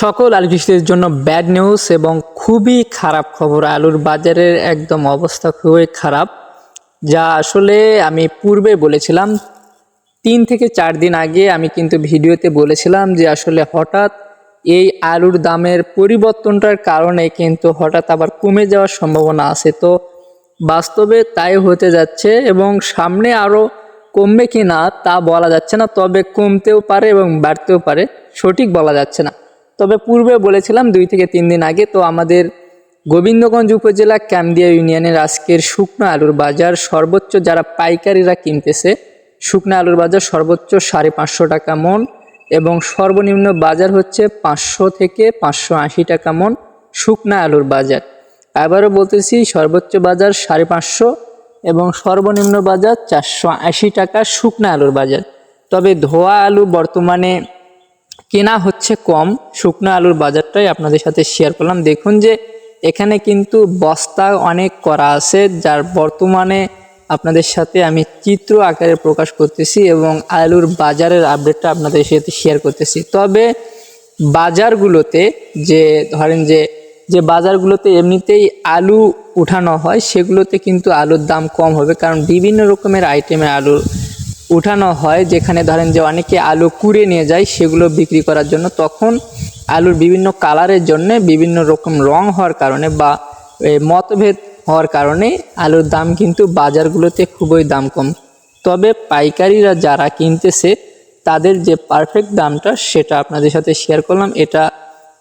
সকল আলু কৃষকদের জন্য ব্যাড নিউজ এবং খুবই খারাপ খবর। আলুর বাজারের একদম অবস্থা খুবই খারাপ, যা আসলে আমি পূর্বে বলেছিলাম, তিন থেকে চার দিন আগে আমি কিন্তু ভিডিওতে বলেছিলাম যে আসলে হঠাৎ এই আলুর দামের পরিবর্তনটার কারণে কিন্তু হঠাৎ আবার কমে যাওয়ার সম্ভাবনা আছে। তো বাস্তবে তাই হতে যাচ্ছে এবং সামনে আরও কমবে কি না তা বলা যাচ্ছে না, তবে কমতেও পারে এবং বাড়তেও পারে, সঠিক বলা যাচ্ছে না। তবে পূর্বে বলেছিলাম দুই থেকে তিন দিন আগে, তো আমাদের গোবিন্দগঞ্জ উপজেলা ক্যামদিয়া ইউনিয়নের আজকের শুকনো আলুর বাজার সর্বোচ্চ যারা পাইকারিরা কিনতেছে, শুকনো আলুর বাজার সর্বোচ্চ সাড়ে পাঁচশো টাকা মন এবং সর্বনিম্ন বাজার হচ্ছে পাঁচশো থেকে পাঁচশো আশি টাকা মন শুকনা আলুর বাজার। আবারও বলতেছি, সর্বোচ্চ বাজার সাড়ে পাঁচশো এবং সর্বনিম্ন বাজার চারশো আশি টাকা শুকনা আলুর বাজার। তবে ধোয়া আলু বর্তমানে কেনা হচ্ছে কম। শুকনো আলুর বাজারটাই আপনাদের সাথে শেয়ার করলাম। দেখুন যে এখানে কিন্তু বস্তা অনেক করা আছে, যার বর্তমানে আপনাদের সাথে আমি চিত্র আকারে প্রকাশ করতেছি এবং আলুর বাজারের আপডেটটা আপনাদের সাথে শেয়ার করতেছি। তবে বাজারগুলোতে যে, ধরেন যে যে বাজারগুলোতে এমনিতেই আলু উঠানো হয়, সেগুলোতে কিন্তু আলুর দাম কম হবে, কারণ বিভিন্ন রকমের আইটেমের আলু উঠানো হয়, যেখানে ধরেন যে অনেকে আলু কুড়ে নিয়ে যায়, সেগুলো বিক্রি করার জন্য। তখন আলুর বিভিন্ন কালারের জন্য বিভিন্ন রকম রং হওয়ার কারণে বা মতভেদ হওয়ার কারণে আলুর দাম কিন্তু বাজারগুলোতে খুবই দাম কম। তবে পাইকারিরা যারা কিনতেছে, তাদের যে পারফেক্ট দামটা সেটা আপনাদের সাথে শেয়ার করলাম। এটা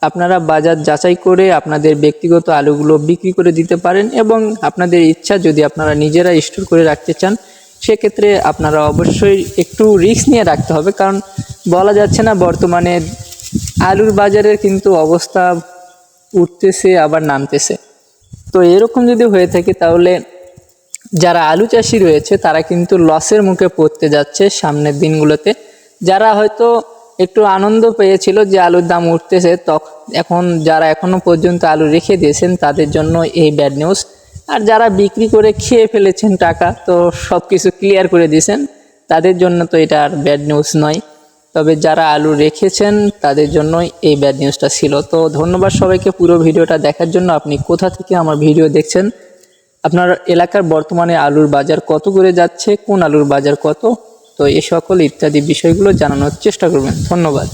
আপনারা বাজার যাচাই করে আপনাদের ব্যক্তিগত আলুগুলো বিক্রি করে দিতে পারেন এবং আপনাদের ইচ্ছা যদি আপনারা নিজেরা স্টোর করে রাখতে চান সেক্ষেত্রে আপনারা অবশ্যই একটু রিস্ক নিয়ে রাখতে হবে। কারণ বলা যাচ্ছে না, বর্তমানে আলুর বাজারের কিন্তু অবস্থা উঠতেছে, আবার নামতেছে। তো এরকম যদি হয়ে থাকে, তাহলে যারা আলু চাষি রয়েছে, তারা কিন্তু লসের মুখে পড়তে যাচ্ছে সামনের দিনগুলোতে। যারা হয়তো একটু আনন্দ পেয়েছিল যে আলুর দাম উঠতেছে তখন এখন যারা এখনও পর্যন্ত আলু রেখে দিয়েছেন, তাদের জন্য এই ব্যাড নিউজ আর যারা বিক্রি করে খেয়ে ফেলেছেন টাকা, তো সব কিছু ক্লিয়ার করে দিয়েছেন। তাদের জন্য তো এটা আর ব্যাড নিউজ নয়। তবে যারা আলু রেখেছেন, তাদের জন্যই এই ব্যাড নিউজটা ছিল। তো ধন্যবাদ সবাইকে পুরো ভিডিওটা দেখার জন্য। আপনি কোথা থেকে আমার ভিডিও দেখছেন? আপনার এলাকার বর্তমানে আলুর বাজার কত করে যাচ্ছে? কোন আলুর বাজার কত? তো এ সকল ইত্যাদি বিষয়গুলো জানানোর চেষ্টা করবেন। ধন্যবাদ।